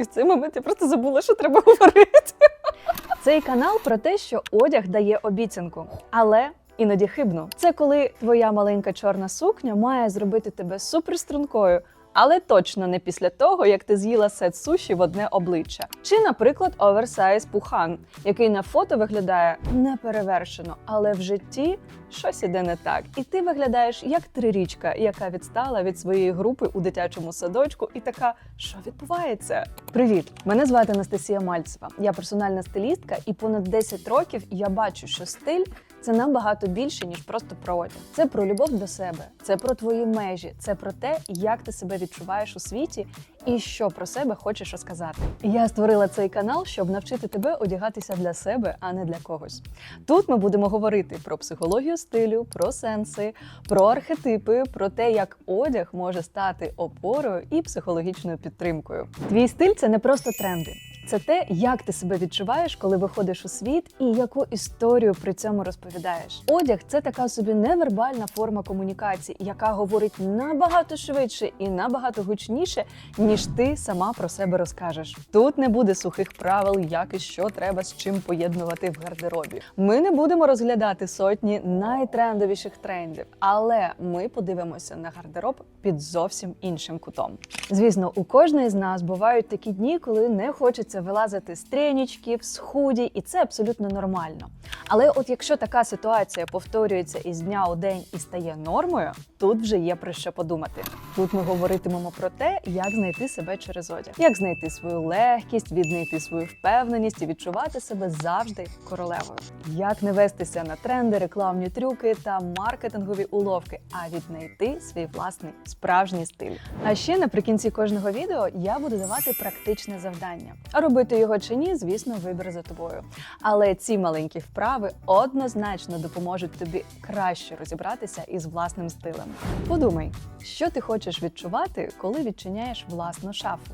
І в цей момент я просто забула, що треба говорити. Цей канал про те, що одяг дає обіцянку, але іноді хибно. Це коли твоя маленька чорна сукня має зробити тебе суперстрункою. Але точно не після того, як ти з'їла сет суші в одне обличчя. Чи, наприклад, оверсайз пухан, який на фото виглядає неперевершено, але в житті щось іде не так. І ти виглядаєш як трирічка, яка відстала від своєї групи у дитячому садочку, і така, що відбувається? Привіт! Мене звати Анастасія Мальцева. Я персональна стилістка, і понад 10 років я бачу, що стиль це набагато більше, ніж просто про одяг. Це про любов до себе, це про твої межі, це про те, як ти себе відчуваєш у світі і що про себе хочеш розказати. Я створила цей канал, щоб навчити тебе одягатися для себе, а не для когось. Тут ми будемо говорити про психологію стилю, про сенси, про архетипи, про те, як одяг може стати опорою і психологічною підтримкою. Твій стиль це не просто тренди. Це те, як ти себе відчуваєш, коли виходиш у світ, і яку історію при цьому розповідаєш. Одяг це така собі невербальна форма комунікації, яка говорить набагато швидше і набагато гучніше, ніж ти сама про себе розкажеш. Тут не буде сухих правил, як і що треба з чим поєднувати в гардеробі. Ми не будемо розглядати сотні найтрендовіших трендів, але ми подивимося на гардероб під зовсім іншим кутом. Звісно, у кожної з нас бувають такі дні, коли не хочеться вилазити з тренічків, з худі, і це абсолютно нормально. Але от якщо така ситуація повторюється із дня у день і стає нормою, тут вже є про що подумати. Тут ми говоритимемо про те, як знайти себе через одяг, як знайти свою легкість, віднайти свою впевненість і відчувати себе завжди королевою. Як не вестися на тренди, рекламні трюки та маркетингові уловки, а віднайти свій власний справжній стиль. А ще наприкінці кожного відео я буду давати практичне завдання. Робити його чи ні, звісно, вибір за тобою. Але ці маленькі вправи однозначно допоможуть тобі краще розібратися із власним стилем. Подумай, що ти хочеш відчувати, коли відчиняєш власну шафу.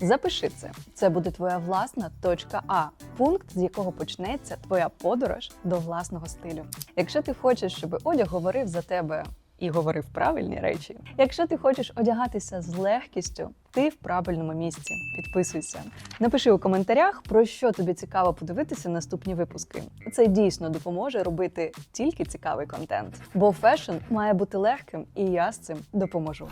Запиши це. Це буде твоя власна точка А, пункт, з якого почнеться твоя подорож до власного стилю. Якщо ти хочеш, щоб одяг говорив за тебе. І говорив правильні речі. Якщо ти хочеш одягатися з легкістю, ти в правильному місці. Підписуйся. Напиши у коментарях, про що тобі цікаво подивитися наступні випуски. Це дійсно допоможе робити тільки цікавий контент. Бо фешн має бути легким, і я з цим допоможу.